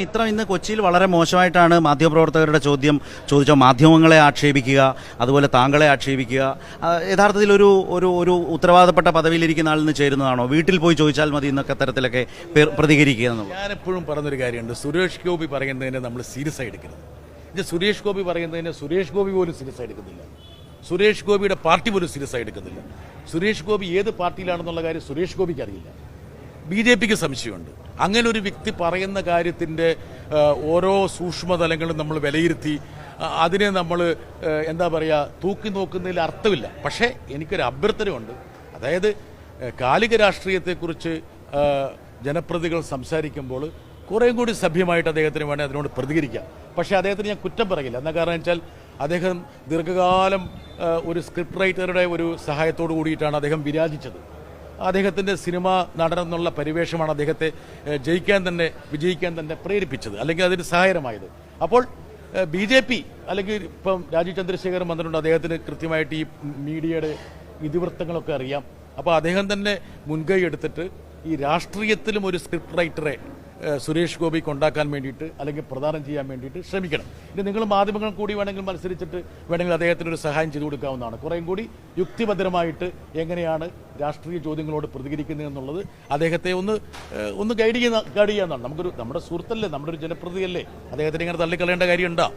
മിത്രം ഇന്ന് കൊച്ചിയിൽ വളരെ മോശമായിട്ടാണ് മാധ്യമപ്രവർത്തകരുടെ ചോദ്യം ചോദിച്ച മാധ്യമങ്ങളെ ആക്ഷേപിക്കുക അതുപോലെ താങ്കളെ ആക്ഷേപിക്കുക. യഥാർത്ഥത്തിൽ ഒരു ഒരു ഒരു ഉത്തരവാദപ്പെട്ട പദവിയിലിരിക്കുന്ന ആളിന് ചേരുന്നതാണോ? വീട്ടിൽ പോയി ചോദിച്ചാൽ മതി എന്നൊക്കെ തരത്തിലൊക്കെ പ്രതികരിക്കുക എന്നുള്ളത്. ഞാനെപ്പോഴും പറഞ്ഞൊരു കാര്യമുണ്ട്. സുരേഷ് ഗോപി പറയുന്നതിനെ നമ്മൾ സീരിയസ് ആയി എടുക്കരുത്. ഇത് സുരേഷ് ഗോപി പറയുന്നതിനെ സുരേഷ് ഗോപി പോലും സീരിയസ് ആയി എടുക്കുന്നില്ല. സുരേഷ് ഗോപിയുടെ പാർട്ടി പോലും സീരിയസ് ആയി എടുക്കുന്നില്ല. സുരേഷ് ഗോപി ഏത് പാർട്ടിയിലാണെന്നുള്ള കാര്യം സുരേഷ് ഗോപിക്ക് അറിയില്ല. ബി ജെ പിക്ക് സംശയമുണ്ട്. അങ്ങനെ ഒരു വ്യക്തി പറയുന്ന കാര്യത്തിന്റെ ഓരോ സൂക്ഷ്മതലങ്ങളും നമ്മൾ വിലയിരുത്തി അതിനെ നമ്മൾ എന്താ പറയുക തൂക്കി നോക്കുന്നതിൽ അർത്ഥമില്ല. പക്ഷേ എനിക്കൊരു അഭ്യർത്ഥനയുണ്ട്. അതായത് കാലിക രാഷ്ട്രീയത്തെക്കുറിച്ച് ജനപ്രതികൾ സംസാരിക്കുമ്പോൾ കുറേയും കൂടി സഭ്യമായിട്ട് അദ്ദേഹത്തിന് വേണേൽ അതിനോട് പ്രതികരിക്കാം. പക്ഷേ അദ്ദേഹത്തിന് ഞാൻ കുറ്റം പറയില്ല. എന്നാ കാരണം വെച്ചാൽ അദ്ദേഹം ദീർഘകാലം ഒരു സ്ക്രിപ്റ്റ് റൈറ്ററുടെ ഒരു സഹായത്തോടു കൂടിയിട്ടാണ് അദ്ദേഹം വിരാജിച്ചത്. അദ്ദേഹത്തിന്റെ സിനിമ നടനെന്നുള്ള പരിവേഷമാണ് അദ്ദേഹത്തെ ജയിക്കാൻ തന്നെ വിജയിക്കാൻ തന്നെ പ്രേരിപ്പിച്ചത് അല്ലെങ്കിൽ അതിന് സഹായകരമായത്. അപ്പോൾ ബി ജെ പി അല്ലെങ്കിൽ ഇപ്പം രാജീവ് ചന്ദ്രശേഖരൻ വന്നിട്ടുണ്ട് അദ്ദേഹത്തിന് കൃത്യമായിട്ട് ഈ മീഡിയയുടെ ഇതിവൃത്തങ്ങളൊക്കെ അറിയാം. അപ്പോൾ അദ്ദേഹം തന്നെ മുൻകൈ എടുത്തിട്ട് ഈ രാഷ്ട്രീയത്തിലും ഒരു സ്ക്രിപ്റ്റ് റൈറ്ററെ സുരേഷ് ഗോപിക്ക് ഉണ്ടാക്കാൻ വേണ്ടിയിട്ട് അല്ലെങ്കിൽ പ്രദാനം ചെയ്യാൻ വേണ്ടിയിട്ട് ശ്രമിക്കണം. ഇനി നിങ്ങൾ മാധ്യമങ്ങൾ കൂടി വേണമെങ്കിൽ മത്സരിച്ചിട്ട് വേണമെങ്കിൽ അദ്ദേഹത്തിന് ഒരു സഹായം ചെയ്തു കൊടുക്കാവുന്നതാണ്. കുറേയും കൂടി യുക്തിഭദ്രമായിട്ട് എങ്ങനെയാണ് രാഷ്ട്രീയ ചോദ്യങ്ങളോട് പ്രതികരിക്കുന്നത് എന്നുള്ളത് അദ്ദേഹത്തെ ഒന്ന് ഒന്ന് ഗൈഡ് ചെയ്യുന്ന ഗൈഡ് ചെയ്യാവുന്നതാണ്. നമുക്കൊരു നമ്മുടെ സുഹൃത്തല്ലേ നമ്മുടെ ഒരു ജനപ്രതിയല്ലേ അദ്ദേഹത്തിന് ഇങ്ങനെ തള്ളിക്കളയേണ്ട കാര്യമുണ്ടോ?